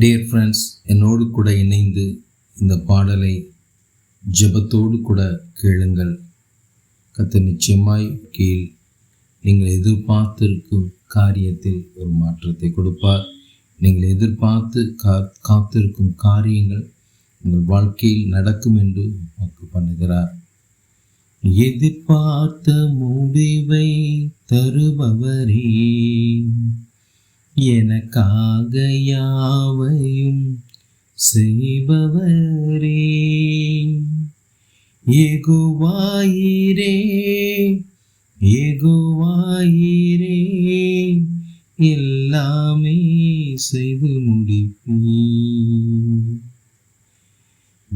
Dear friends என்னோடு கூட இணைந்து இந்த பாடலை ஜெபத்தோடு கூட கேளுங்கள். கத்த நிச்சயமாய் கீழ் நீங்கள் எதிர்பார்த்திருக்கும் காரியத்தில் ஒரு மாற்றத்தை கொடுப்பார். நீங்கள் எதிர்பார்த்து கா காத்திருக்கும் காரியங்கள் உங்கள் வாழ்க்கையில் நடக்கும் என்று வாக்கு பண்ணுகிறார். எதிர்பார்த்த முடிவை தருபவரே. எனக்காக யாவையும் செய்பவரே. எகுவாயிரே எகுவாயிரே எல்லாமே செய்து முடிப்பீ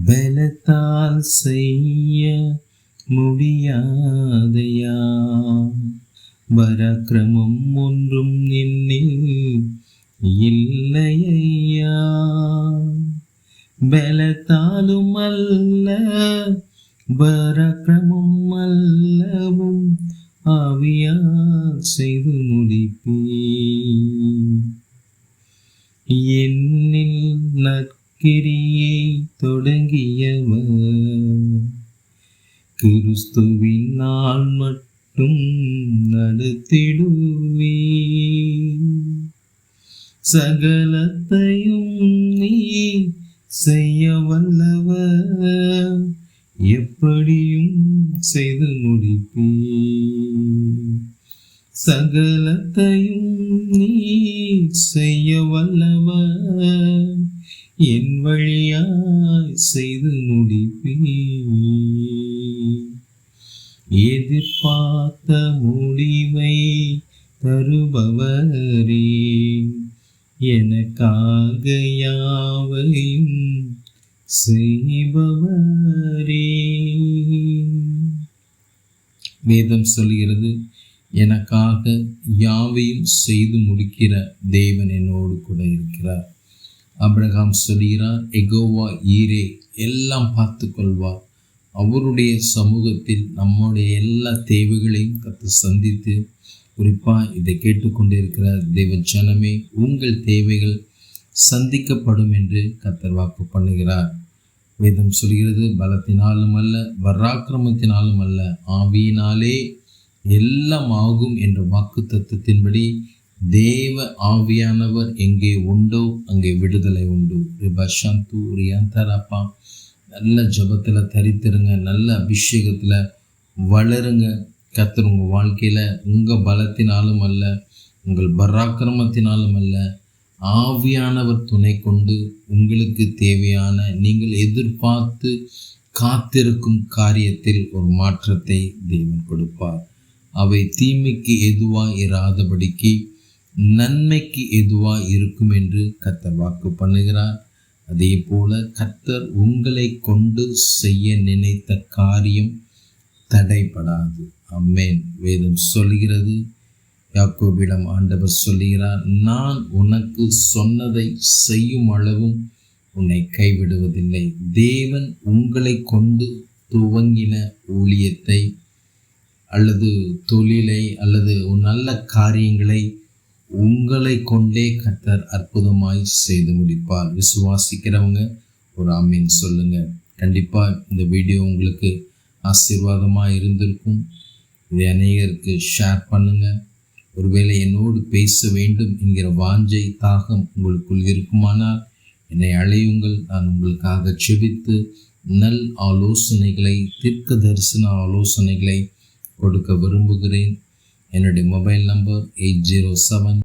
பலத்தால் செய்ய முடியாதையா? பராக்கிரமம் ஒன்றும் இல்லையா பலத்தாலும் அல்ல பராக்கிரமும் அல்லவும் ஆவியா செய்து முடிப்பே. என்னில் நற்கிரியை தொடங்கியவர் கிறிஸ்துவின் நாள் மட்டும் நடத்திடுவே சகலத்தையும் நீ செய்ய வல்லவ எப்படியும் செய்து முடிப்பீ சகலத்தையும் நீ செய்ய வல்லவ என் வழியாய் செய்து முடிப்பீ எதிர்பார்த்த முடிவை தருபவரே. எனக்காக யாவையும் செய்பவரே. வேதம் சொல்கிறது எனக்காக யாவையும் செய்து முடிக்கிற தேவன் என்னோடு கூட இருக்கிறார். அப்ரஹாம் சொல்கிறார் எகோவா ஈரே எல்லாம் பார்த்து கொள்வார் அவருடைய சமூகத்தில் நம்முடைய எல்லா தேவைகளையும் கற்று சந்தித்து குறிப்பாக இதை கேட்டுக்கொண்டிருக்கிற தெய்வ ஜனமே உங்கள் தேவைகள் சந்திக்கப்படும் என்று கத்தர் வாக்கு பண்ணுகிறார். வேதம் சொல்கிறது பலத்தினாலும் அல்ல வராக்கிரமத்தினாலும் அல்ல ஆவியினாலே எல்லாம் ஆகும் என்ற வாக்கு தத்துவத்தின்படி தேவ ஆவியானவர் எங்கே உண்டோ அங்கே விடுதலை உண்டு. ரிபஷாந்து ரியாந்தரப்பா நல்ல ஜபத்தில் தரித்திருங்க நல்ல அபிஷேகத்தில் வளருங்க. கத்தர் உங்கள் வாழ்க்கையில் உங்கள் பலத்தினாலும் அல்ல உங்கள் பராக்கிரமத்தினாலும் அல்ல ஆவியானவர் துணை கொண்டு உங்களுக்கு தேவையான நீங்கள் எதிர்பார்த்து காத்திருக்கும் காரியத்தில் ஒரு மாற்றத்தை தெய்வம் கொடுப்பார். அவை தீமைக்கு எதுவாக இராதபடிக்கு நன்மைக்கு எதுவாக இருக்கும் என்று கத்தர் வாக்கு பண்ணுகிறார். அதே போல கத்தர் உங்களை கொண்டு செய்ய நினைத்த காரியம் தடைப்படாது அம்மேன். வேதம் சொல்கிறது யாக்கோபிடம் ஆண்டவர் சொல்லுகிறார் நான் உனக்கு சொன்னதை செய்யும் அளவும் உன்னை கைவிடுவதில்லை. தேவன் உங்களை கொண்டு துவங்கின ஊழியத்தை அல்லது தொழிலை அல்லது நல்ல காரியங்களை உங்களை கொண்டே கத்தர் அற்புதமாய் செய்து முடிப்பார். விசுவாசிக்கிறவங்க ஒரு அம்மீன் சொல்லுங்கள் கண்டிப்பாக இந்த வீடியோ உங்களுக்கு ஆசீர்வாதமாக இருந்திருக்கும். இதை அநேகருக்கு ஷேர் பண்ணுங்கள் ஒருவேளை என்னோடு பேச வேண்டும் என்கிற வாஞ்சை தாகம் உங்களுக்குள் இருக்குமானால் என்னை அழையுங்கள். நான் உங்களுக்காக செபித்து நல் ஆலோசனைகளை தீர்க்க தரிசன ஆலோசனைகளை கொடுக்க விரும்புகிறேன். என்னுடைய mobile number eight zero seven